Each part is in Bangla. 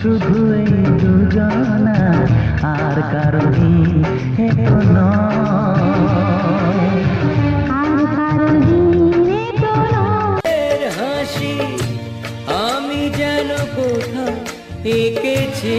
শুধু এই দুজনা আর কারণই হেও হাসি আমি যেন কোথাও এঁকেছি।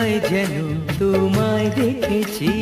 কোথায় যেন তোমায় দেখেছি।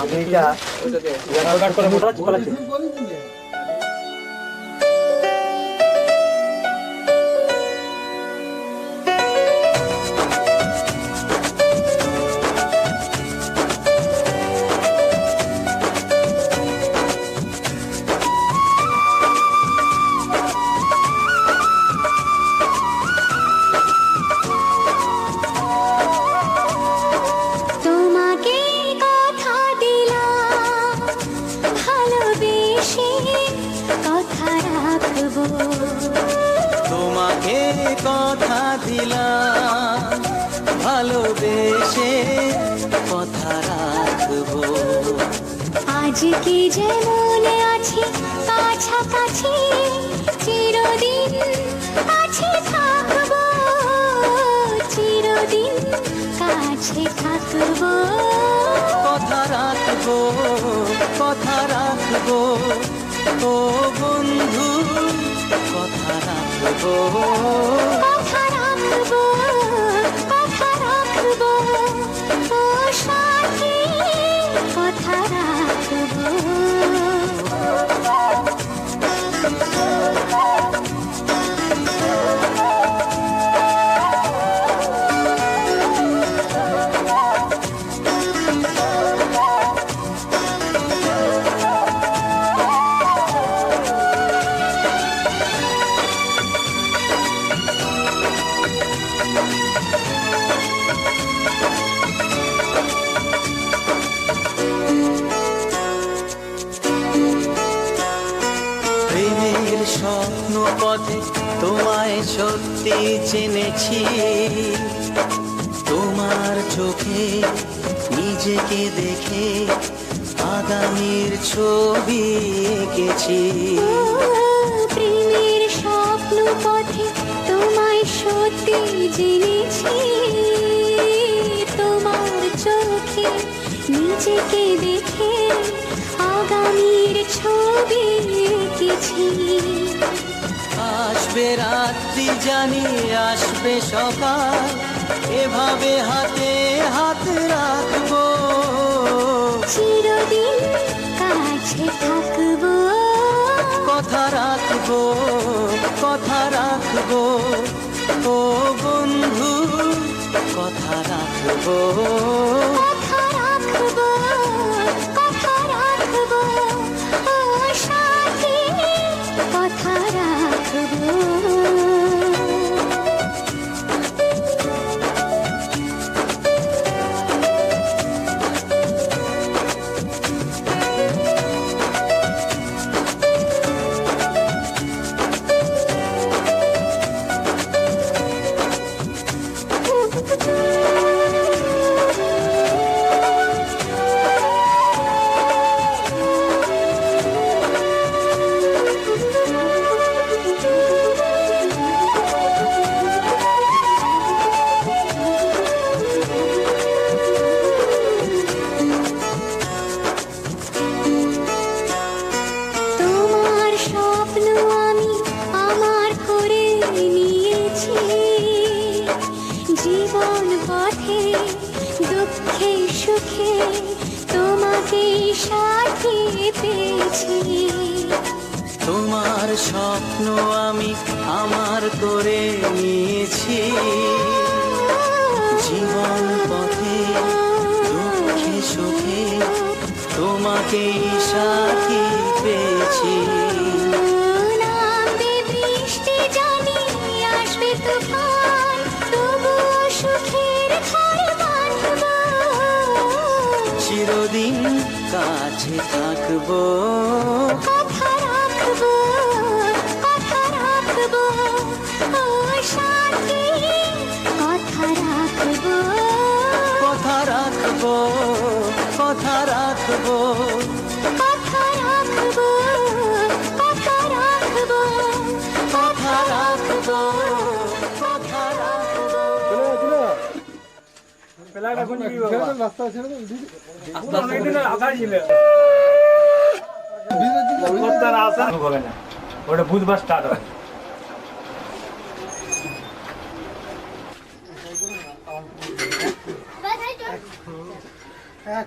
আমি এটা কাছে থাকব। কথা রাখব কথা রাখব। ও বন্ধু কথা রাখব। পথে তোমায় সত্যি চিনেছি তোমার চোখে নিজেকে দেখে আগামীর ছবি এঁকেছি। প্রেমের স্বপ্ন পথে তোমায় সত্যি জেনেছি। তোমার চোখে নিজেকে দেখে আগামীর ছবি এঁকেছি। আসবে রাত্রি জানি আসবে সকাল। এভাবে হাতে হাত রাখব। চিরদিন কাছে থাকব। কথা রাখব কথা রাখব। ও বন্ধু কথা রাখব। কথা রাখব তোমাকেই সাথী পেয়েছি। চিরদিন কাছে থাকব। কথা রাখব কথা রাখব। ওটা বুধবার স্টার্ট হবে। অহে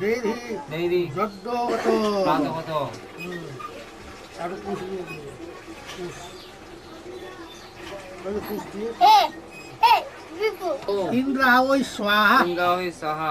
দেরি দেরি যজ্ঞগত প্রাতগত আরও পুষ দিয়ে দিও। পুষ। ওই যে ইন্দ্রা ওই স্বাহা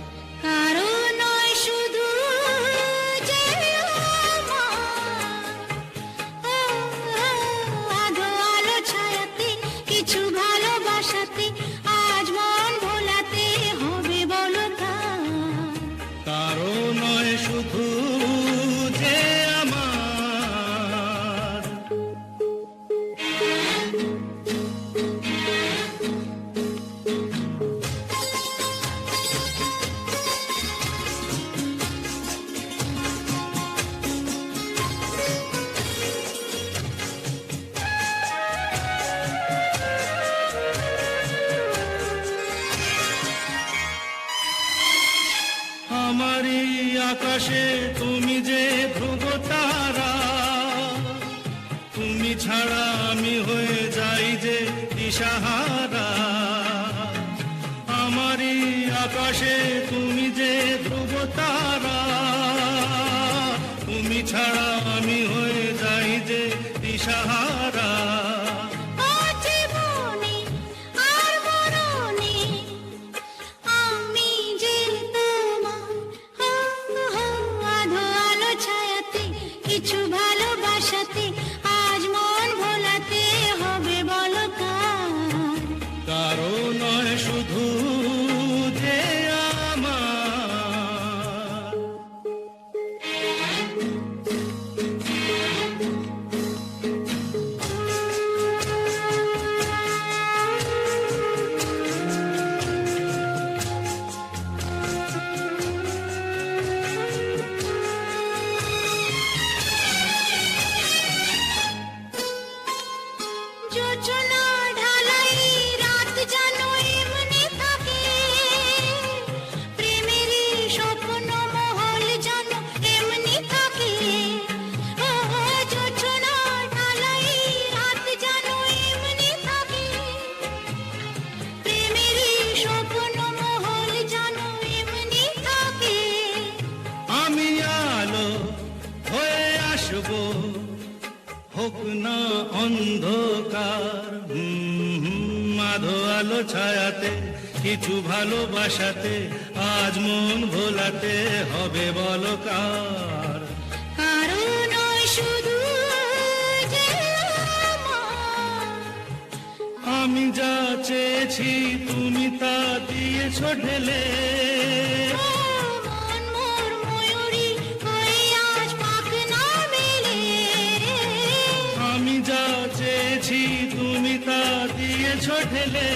আকাশে তুমি যে ধ্রুব তারা, তুমি ছাড়া আমি হয়ে যাই যে দিশাহারা। আমারই আকাশে তুমি যে ধ্রুব তারা, তুমি ছাড়া আমি হয়ে যাই যে দিশাহারা। শুধু যে আমার। যোজনা আসব হোক না অন্ধকার। আধো আলো ছায়াতে কিছু ভালোবাসাতে আজ মন ভোলাতে হবে বলো কার কারণ শুধু আমি যা চেয়েছি তুমি তা দিয়েছ ঢেলে। দিয়েছ ঢেলে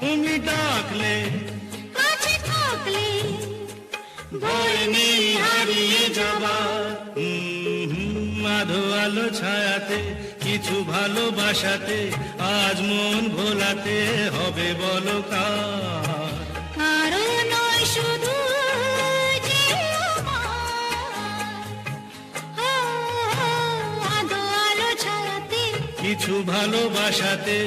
তুমি ডাকলে। কাছে থাকলে হারিয়ে আধো আলো ছায়াতে কিছু ভালোবাসাতে আজ মন ভোলাতে হবে বলো কার? ভালোবাসাতে